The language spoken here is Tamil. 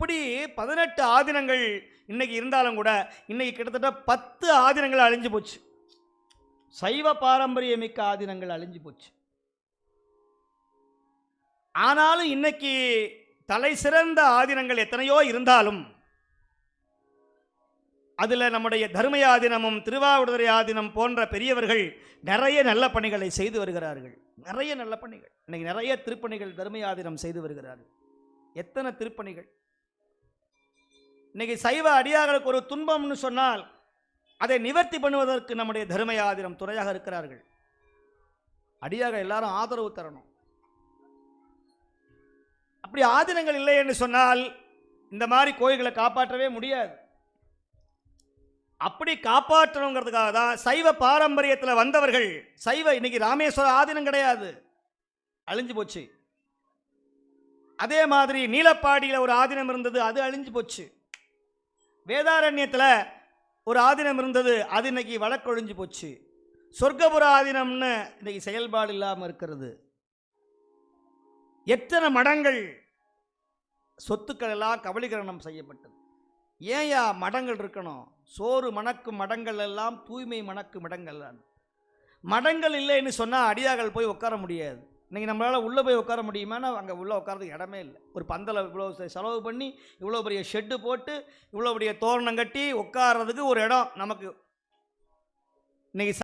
இப்படி பதினெட்டு ஆதினங்கள் இன்றைக்கி இருந்தாலும் கூட இன்றைக்கி கிட்டத்தட்ட பத்து ஆதினங்கள் அழிஞ்சு போச்சு. சைவ பாரம்பரியமிக்க ஆதினங்கள் அழிஞ்சு போச்சு. ஆனாலும் இன்னைக்கு தலை சிறந்த ஆதினங்கள் எத்தனையோ இருந்தாலும் அதில் நம்முடைய தர்மயாதினமும் திருவாவூடுதுறை ஆதினம் போன்ற பெரியவர்கள் நிறைய நல்ல பணிகளை செய்து வருகிறார்கள். நிறைய நல்ல பணிகள். இன்னைக்கு நிறைய திருப்பணிகள் தர்மயாதினம் செய்து வருகிறார்கள். எத்தனை திருப்பணிகள்? இன்னைக்கு சைவ அடியார்களுக்கு ஒரு துன்பம்னு சொன்னால் அதை நிவர்த்தி பண்ணுவதற்கு நம்முடைய தர்மயாதிரம் துறையாக இருக்கிறார்கள். அடியாக எல்லாரும் ஆதரவு தரணும். அப்படி ஆதினங்கள் இல்லை என்று சொன்னால் இந்த மாதிரி கோயில்களை காப்பாற்றவே முடியாது. அப்படி காப்பாற்றணுங்கிறதுக்காக தான் சைவ பாரம்பரியத்தில் வந்தவர்கள் சைவ இன்னைக்கு ராமேஸ்வர ஆதீனம் கிடையாது. அழிஞ்சு போச்சு. அதே மாதிரி நீலப்பாடியில் ஒரு ஆதீனம் இருந்தது அது அழிஞ்சு போச்சு. வேதாரண்யத்தில் ஒரு ஆதீனம் இருந்தது. அது இன்னைக்கு வழக்கொழிஞ்சு போச்சு. சொர்க்கபுர ஆதீனம்னு இன்னைக்கு செயல்பாடு இல்லாமல் இருக்கிறது. எத்தனை மடங்கள் சொத்துக்கள் எல்லாம் கபலீகரணம் செய்யப்பட்டது. ஏன்யா மடங்கள் இருக்கணும்? சோறு மணக்கும் மடங்கள் எல்லாம் தூய்மை மணக்கும் மடங்கள் மடங்கள் இல்லைன்னு சொன்னால் அடியார்கள் போய் உட்கார முடியாது. இன்னைக்கு நம்மளால் உள்ளே போய் உட்கார முடியுமானா அங்கே உள்ளே உட்காரதுக்கு இடமே இல்லை. ஒரு பந்தலை இவ்வளோ செலவு பண்ணி இவ்வளோ பெரிய ஷெட்டு போட்டு இவ்வளோ பெரிய தோரணம் கட்டி உட்கார்றதுக்கு ஒரு இடம் நமக்கு. இன்றைக்கி